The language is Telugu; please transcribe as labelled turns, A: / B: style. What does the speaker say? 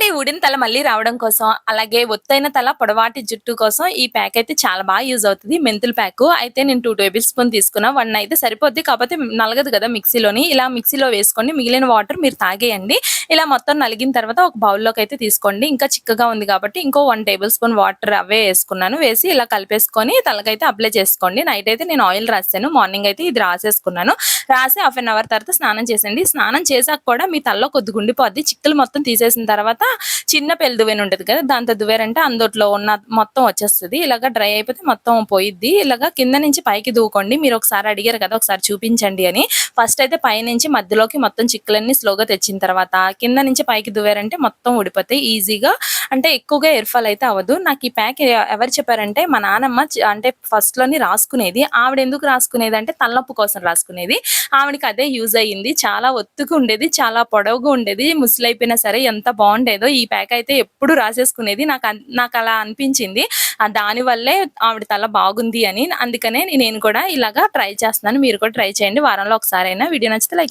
A: అండ్ ఈ ఉడిన తల మళ్ళీ రావడం కోసం అలాగే ఒత్తైన తల పొడవాటి జుట్టు కోసం ఈ ప్యాక్ అయితే చాలా బాగా యూజ్ అవుతుంది. మెంతుల ప్యాక్. అయితే నేను టూ టేబుల్ స్పూన్ తీసుకున్నా. వన్ అయితే సరిపోద్ది. కాకపోతే నలగదు కదా మిక్సీలోని. ఇలా మిక్సీలో వేసుకోండి. మిగిలిన వాటర్ మీరు తాగేయండి. ఇలా మొత్తం నలిగిన తర్వాత ఒక బౌల్లోకి అయితే తీసుకోండి. ఇంకా చిక్కగా ఉంది కాబట్టి ఇంకో వన్ టేబుల్ స్పూన్ వాటర్ అవే వేసుకున్నాను. వేసి ఇలా కలిపేసుకొని తలకైతే అప్లై చేసుకోండి. నైట్ అయితే నేను ఆయిల్ రాసాను. మార్నింగ్ అయితే ఇది రాసేసుకున్నాను. రాసి హాఫ్ అన్ అవర్ తర్వాత స్నానం చేసండి స్నానం చేశాక కూడా మీ తలలో కొద్దిగా గుండిపోద్ది. చిక్కులు మొత్తం తీసేసిన తర్వాత చిన్న పెళ్ళి దువ్వెన ఉంటుంది కదా దాంతో దువ్వారంటే అందులో ఉన్న మొత్తం వచ్చేస్తుంది. ఇలాగ డ్రై అయిపోతే మొత్తం పోయిద్ది. ఇలాగ కింద నుంచి పైకి దూకోండి మీరు ఒకసారి అడిగారు కదా ఒకసారి చూపించండి అని. ఫస్ట్ అయితే పైనుంచి మధ్యలోకి మొత్తం చిక్కులన్నీ స్లోగా తెచ్చిన తర్వాత కింద నుంచి పైకి దువ్వారంటే మొత్తం ఊడిపోతాయి. ఈజీగా అంటే ఎక్కువగా ఎయిర్ ఫాల్ అయితే అవ్వదు. నాకు ఈ ప్యాక్ ఎవరు చెప్పారంటే మా నానమ్మ అంటే ఫస్ట్లోని రాసుకునేది. ఆవిడ ఎందుకు రాసుకునేది అంటే తలనొప్పి కోసం రాసుకునేది. ఆవిడకి అదే యూజ్ అయ్యింది. చాలా ఒత్తుగా ఉండేది చాలా పొడవుగా ఉండేది. ముసలైపోయినా సరే ఎంత బాగుండేదో ఈ ప్యాక్ అయితే ఎప్పుడు రాసేసుకునేది. నాకు అన్- నాకు అలా అనిపించింది. దానివల్లే ఆవిడ తల బాగుంది అని. అందుకనే నేను కూడా ఇలాగా ట్రై చేస్తున్నాను. మీరు కూడా ట్రై చేయండి. వారంలో ఒకసారైనా. వీడియో నచ్చితే లైక్